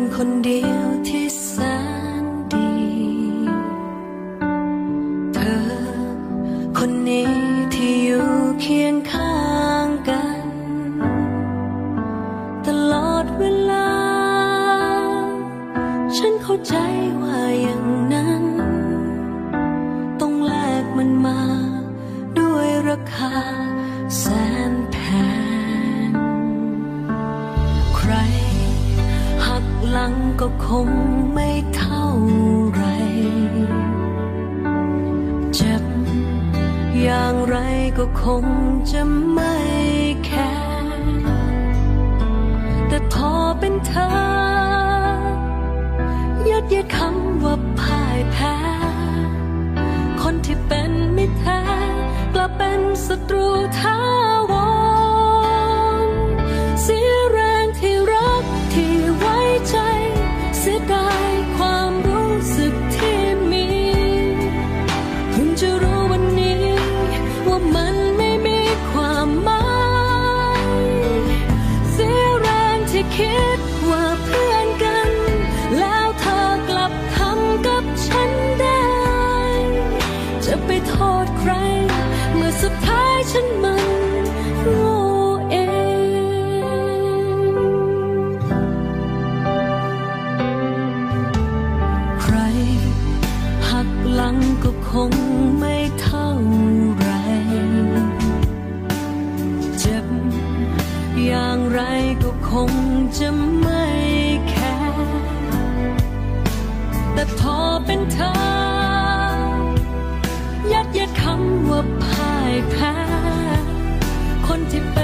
นคนเดียวที่แสนดี เธอ คนนี้ที่อยู่เคียงข้างกัน ตลอดเวลา ฉันเข้าใจว่าอย่างนั้น ลังก็คงไม่เท่าไร เจ็บอย่างไรก็คงจะไม่แค่แต่พอเป็นเธอ โง่เองใครหักหลังก็คงไม่เท่ งจะไม่แคร์แต่พอเป็นเธอ ยัดเยียดคำว่าพ่ายแพ้คนที่เป็นมิตรแท้กลับเป็น